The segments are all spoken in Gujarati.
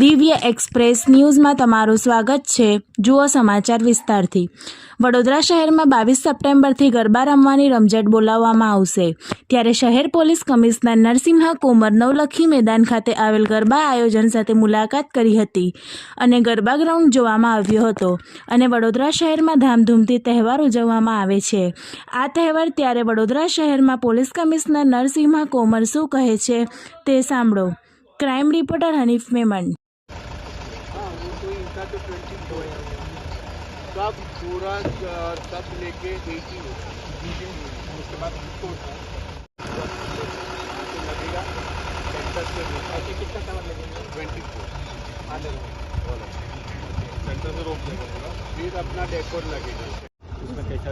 દિવ્ય એક્સપ્રેસ ન્યૂઝમાં તમારું સ્વાગત છે. જુઓ સમાચાર વિસ્તારથી. વડોદરા શહેરમાં બાવીસ સપ્ટેમ્બરથી ગરબા રમવાની રમઝટ બોલાવવામાં આવશે. ત્યારે શહેર પોલીસ કમિશનર નરસિંહા કોમર નવલખી મેદાન ખાતે આવેલ ગરબા આયોજન સાથે મુલાકાત કરી હતી અને ગરબા ગ્રાઉન્ડ જોવામાં આવ્યો હતો અને વડોદરા શહેરમાં ધામધૂમથી તહેવાર ઉજવવામાં આવે છે. આ તહેવાર ત્યારે વડોદરા શહેરમાં પોલીસ કમિશનર નરસિંહા કોમર શું કહે છે તે સાંભળો. ક્રાઇમ રિપોર્ટર હનીફ મેમન पूरा अ, सब लेके एटी उसके बाद है तो लगेगा सेंटर से ऐसे कितना कवर लगेगा ट्वेंटी फोर आधे सेंटर से रोक देगा फिर अपना डेकोर लगेगा उसमें कैसा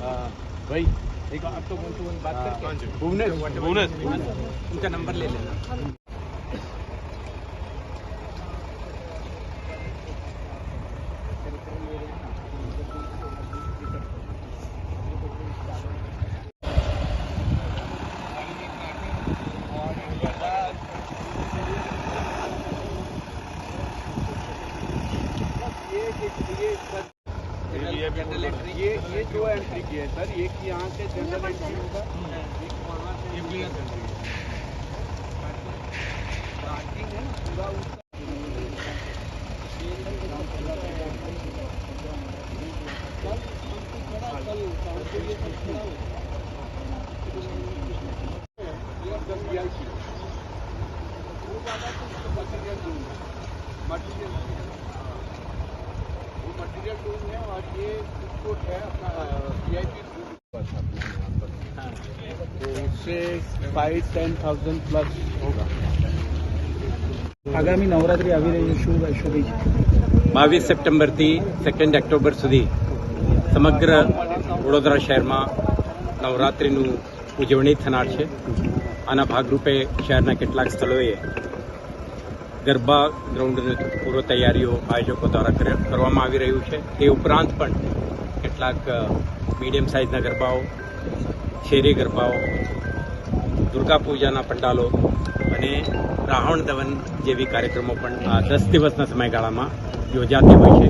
हाँ, भाई देखो अब तो टू वन बात करके भुवनेश भुवनेश उनका नंबर ले लेना ये सर जनरल एंट्री ये ये दो एंट्री की है सर एक यहाँ से जनरल एंट्री होगा एक वहाँ से टूल है और ये फूड है अपना वी आई पी तो उससे फाइव टेन थाउजेंड प्लस होगा આગામી નવરાત્રી આવી રહી છે શું શુભી બાવીસ સપ્ટેમ્બરથી સેકન્ડ ઓક્ટોબર સુધી સમગ્ર વડોદરા શહેરમાં નવરાત્રિનું ઉજવણી થનાર છે આના ભાગરૂપે શહેરના કેટલાક સ્થળોએ ગરબા ગ્રાઉન્ડની પૂર્વ તૈયારીઓ આયોજકો દ્વારા કરવામાં આવી રહ્યું છે. તે ઉપરાંત પણ કેટલાક મીડિયમ સાઇઝના ગરબાઓ, શેરી ગરબાઓ, દુર્ગા પૂજાના પંડાલો અને રાવણ દવન જેવી કાર્યક્રમો પણ આ દસ દિવસના સમયગાળામાં યોજાતી હોય છે.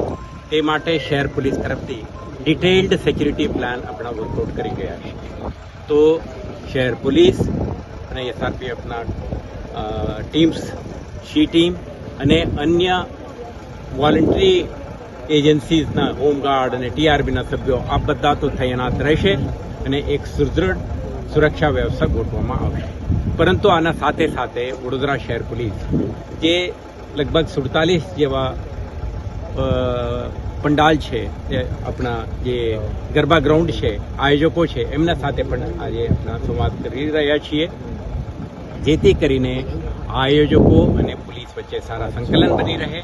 તે માટે શહેર પોલીસ તરફથી ડિટેલ્ડ સિક્યુરિટી પ્લાન આપણા વર્કઆઉટ કરી ગયા છે. તો શહેર પોલીસ અને એસઆરપીએફના ટીમ્સ શી ટીમ અને અન્ય વોલન્ટરી એજન્સીઝના હોમગાર્ડ અને ટીઆરબીના સભ્યો, આ બધા તો તૈનાત રહેશે અને એક સુદૃઢ સુરક્ષા વ્યવસ્થા ગોઠવવામાં આવશે. પરંતુ આના સાથે સાથે વડોદરા શહેર પોલીસ, જે લગભગ સુડતાલીસ જેવા પંડાલ છે જે આપણા જે ગરબા ગ્રાઉન્ડ છે, આયોજકો છે, એમના સાથે પણ આજે આપણા સંવાદ કરી રહ્યા છીએ. જેથી કરીને આયોજકો વચ્ચે સારા સંકલન બની રહે.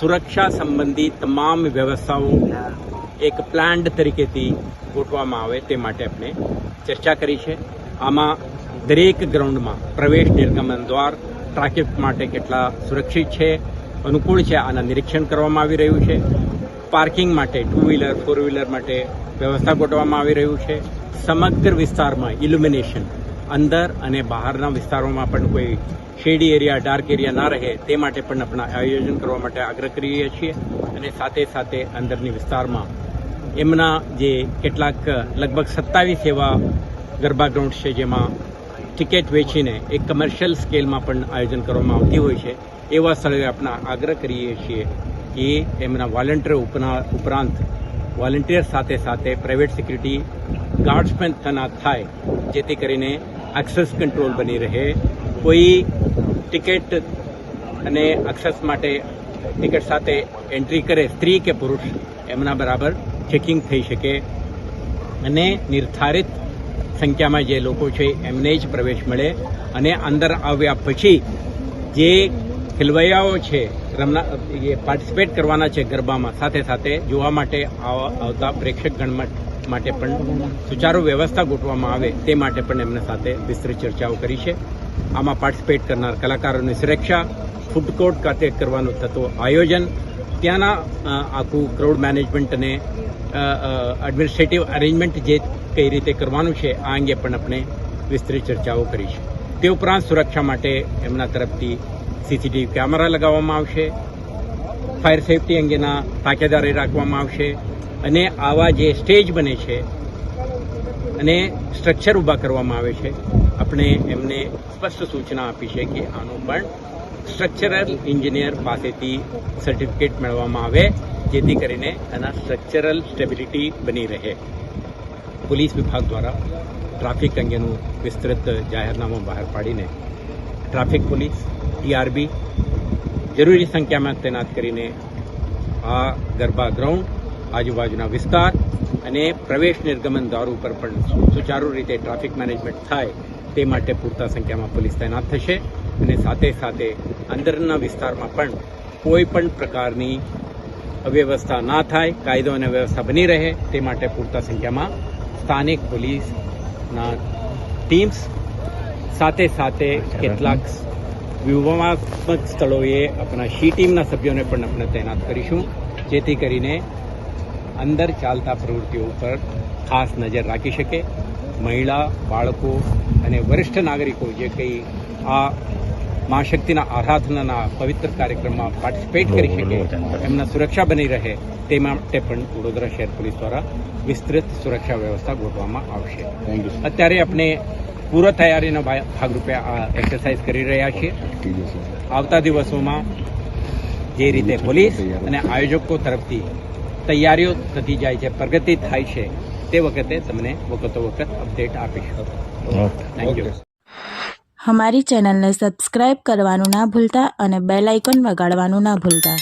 સુરક્ષા સંબંધી તમામ વ્યવસ્થાઓ એક પ્લાન્ડ તરીકેથી ગોઠવવામાં આવે તે માટે આપણે ચર્ચા કરી છે. આમાં દરેક ગ્રાઉન્ડમાં પ્રવેશ નિર્ગમન દ્વાર, ટ્રાફિક માટે કેટલા સુરક્ષિત છે, અનુકૂળ છે, આના નિરીક્ષણ કરવામાં આવી રહ્યું છે. પાર્કિંગ માટે ટુ વ્હીલર, ફોર વ્હીલર માટે વ્યવસ્થા ગોઠવવામાં આવી રહ્યું છે. સમગ્ર વિસ્તારમાં ઇલ્યુમિનેશન અંદર અને બહારના વિસ્તારોમાં પણ કોઈ શેડી એરિયા, ડાર્ક એરિયા ના રહે તે માટે પણ આપણા આયોજન કરવા માટે આગ્રહ કરીએ છીએ અને સાથે સાથે અંદરની વિસ્તારમાં એમના જે કેટલાક લગભગ સત્તાવીસ એવા ગરબા ગ્રાઉન્ડ છે જેમાં ટિકિટ વેચીને એક કમર્શિયલ સ્કેલમાં પણ આયોજન કરવામાં આવતી હોય છે, એવા સ્થળે આપણા આગ્રહ કરીએ છીએ કે એમના વોલેન્ટિયર ઉપરાંત વોલેન્ટિયર સાથે સાથે પ્રાઇવેટ સિક્યુરિટી ગાર્ડ્સ પણ તૈનાત થાય, જેથી કરીને એક્સેસ કંટ્રોલ બની રહે. કોઈ ટિકિટ અને એક્સેસ માટે ટિકિટ સાથે એન્ટ્રી કરે, સ્ત્રી કે પુરુષ, એમના બરાબર ચેકિંગ થઈ શકે. અને નિર્ધારિત સંખ્યામાં જે લોકો છે, એમને જ પ્રવેશ મળે. અને અંદર આવ્યા પછી જે ખેલવૈયાઓ છે, રમના, એ પાર્ટિસિપેટ કરવાના છે ગરબામાં. સાથે સાથે જોવા માટે આવા- આવતા પ્રેક્ષકગણ માટે પણ સુચારુ વ્યવસ્થા ગોઠવવામાં આવે તે માટે પણ એમના સાથે વિસ્તૃત ચર્ચાઓ કરી છે. આમાં પાર્ટિસિપેટ કરનાર કલાકારોની સુરક્ષા ફૂડ કોર્ટ ખાતે કરવાનું થતું આયોજન, ત્યાંના આખું ક્રાઉડ મેનેજમેન્ટ અને એડમિનિસ્ટ્રેટિવ અરેન્જમેન્ટ જે કઈ રીતે કરવાનું છે, આ અંગે પણ આપણે વિસ્તૃત ચર્ચાઓ કરી છે. તે ઉપરાંત સુરક્ષા માટે એમના તરફથી સીસીટીવી કેમેરા લગાવવામાં આવશે. ફાયર સેફટી અંગેના તાકેદારી રાખવામાં આવશે. અને આવા જે સ્ટેજ બને છે અને સ્ટ્રક્ચર ઊભા કરવામાં આવે છે, આપણે એમને સ્પષ્ટ સૂચના આપી છે કે આનું પણ સ્ટ્રક્ચરલ એન્જિનિયર પાસેથી સર્ટિફિકેટ મેળવવામાં આવે, જેથી કરીને એના સ્ટ્રક્ચરલ સ્ટેબિલિટી બની રહે. પોલીસ વિભાગ દ્વારા ટ્રાફિક અંગેનું વિસ્તૃત જાહેરનામું બહાર પાડીને ટ્રાફિક પોલીસ ટીઆરબી. જરૂરી સંખ્યામાં તૈનાત કરીને આ ગરબા ગ્રાઉન્ડ આજુબાજુના વિસ્તાર અને પ્રવેશ નિર્ગમન દ્વાર ઉપર પણ સુચારુ રીતે ટ્રાફિક મેનેજમેન્ટ થાય તે માટે પૂરતા સંખ્યામાં પોલીસ તૈનાત થશે અને સાથે સાથે અંદરના વિસ્તારમાં પણ કોઈ પણ પ્રકારની અવ્યવસ્થા ના થાય કાયદો અને વ્યવસ્થા બની રહે તે માટે પૂરતા સંખ્યામાં સ્થાનિક પોલીસના ટીમ્સ સાથે સાથે કેટલાક વ્યૂહાત્મક સ્થળોએ આપણા શી ટીમના સભ્યોને પણ આપણે તૈનાત કરીશું. જેથી કરીને અંદર ચાલતા પ્રવૃત્તિઓ ઉપર ખાસ નજર રાખી શકે. મહિલા બાળકો અને વરિષ્ઠ નાગરિકો જે કંઈ આ મા શક્તિના આરાધનાના પવિત્ર કાર્યક્રમમાં પાર્ટિસિપેટ કરી શકે એમના સુરક્ષા બની રહે તે માટે પણ વડોદરા શહેર પોલીસ દ્વારા વિસ્તૃત સુરક્ષા વ્યવસ્થા ગોઠવવામાં આવશે. અત્યારે આપણે પૂર્વ તૈયારીના ભાગરૂપે આ એક્સરસાઇઝ કરી રહ્યા છીએ. આવતા દિવસોમાં જે રીતે પોલીસ અને આયોજકો તરફથી તૈયારીઓ થતી જાય છે, પ્રગતિ થાય છે, તે વખતે તમને વખતો વખત અપડેટ આપીશું. થેન્ક યુ અમારી ચેનલને સબસ્ક્રાઇબ કરવાનું ના ભૂલતા અને બેલ આઇકોન વગાડવાનું ના ભૂલતા.